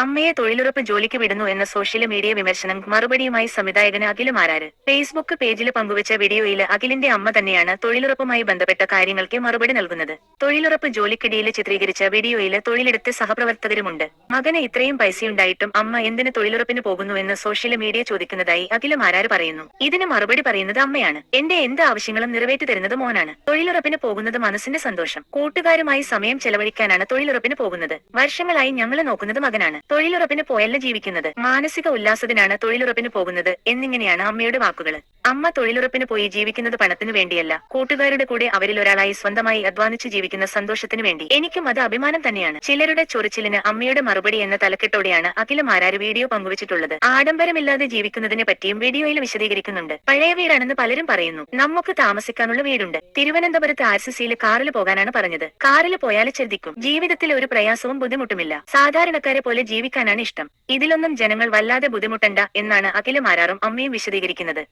അമ്മയെ തൊഴിലുറപ്പ് ജോലിക്ക് വിടുന്നു എന്ന സോഷ്യൽ മീഡിയ വിമർശനം മറുപടിയുമായി സംവിധായകന് അഖിലും ആരാര്? ഫേസ്ബുക്ക് പേജിൽ പങ്കുവച്ച വീഡിയോയിൽ അഖിലിന്റെ അമ്മ തന്നെയാണ് തൊഴിലുറപ്പുമായി ബന്ധപ്പെട്ട കാര്യങ്ങൾക്ക് മറുപടി നൽകുന്നത്. തൊഴിലുറപ്പ് ജോലിക്കിടയിൽ ചിത്രീകരിച്ച വീഡിയോയിൽ തൊഴിലെടുത്ത് സഹപ്രവർത്തകരുമുണ്ട്. മകന് ഇത്രയും പൈസയുണ്ടായിട്ടും അമ്മ എന്തിന് തൊഴിലുറപ്പിന് പോകുന്നു എന്ന് സോഷ്യൽ മീഡിയ ചോദിക്കുന്നതായി അഖിലും ആരാര് പറയുന്നു. ഇതിന് മറുപടി പറയുന്നത് അമ്മയാണ്. എന്റെ എന്ത് ആവശ്യങ്ങളും നിറവേറ്റി തരുന്നത് മോനാണ്. തൊഴിലുറപ്പിന് പോകുന്നത് മനസ്സിന്റെ സന്തോഷം. കൂട്ടുകാരുമായി സമയം ചെലവഴിക്കാനാണ് തൊഴിലുറപ്പിന് പോകുന്നത്. വർഷങ്ങളായി ഞങ്ങൾ നോക്കുന്നത് മകനാണ്. തൊഴിലുറപ്പിന് പോയല്ല ജീവിക്കുന്നത്. മാനസിക ഉല്ലാസത്തിനാണ് തൊഴിലുറപ്പിന് പോകുന്നത്. എന്നിങ്ങനെയാണ് അമ്മയുടെ വാക്കുകൾ അമ്മ തൊഴിലുറപ്പിന് പോയി ജീവിക്കുന്നത് പണത്തിനു വേണ്ടിയല്ല. കൂട്ടുകാരുടെ കൂടെ അവരിൽ ഒരാളായി സ്വന്തമായി അധ്വാനിച്ച് ജീവിക്കുന്ന സന്തോഷത്തിനു വേണ്ടി. എനിക്കും അത് അഭിമാനം തന്നെയാണ്. ചിലരുടെ ചൊറിച്ചിലിന് അമ്മയുടെ മറുപടി എന്ന തലക്കെട്ടോടെയാണ് അഖില മാരാര് വീഡിയോ പങ്കുവച്ചിട്ടുള്ളത്. ആഡംബരമില്ലാതെ ജീവിക്കുന്നതിനെ പറ്റിയും വീഡിയോയിൽ വിശദീകരിക്കുന്നുണ്ട്. പഴയ വീടാണെന്ന് പലരും പറയുന്നു. നമുക്ക് താമസിക്കാനുള്ള വീടുണ്ട്. തിരുവനന്തപുരത്ത് ആർ സി സിയിൽ കാറിൽ പോകാനാണ് പറഞ്ഞത്. കാറിൽ പോയാൽ ചെറുതിക്കും ജീവിതത്തിൽ ഒരു പ്രയാസവും ബുദ്ധിമുട്ടുമില്ല. സാധാരണക്കാരെ പോലെ ജീവിക്കാനാണ് ഇഷ്ടം. ഇതിലൊന്നും ജനങ്ങൾ വല്ലാതെ ബുദ്ധിമുട്ടണ്ട എന്നാണ് അഖില മാരാറും അമ്മയും വിശദീകരിക്കുന്നത്.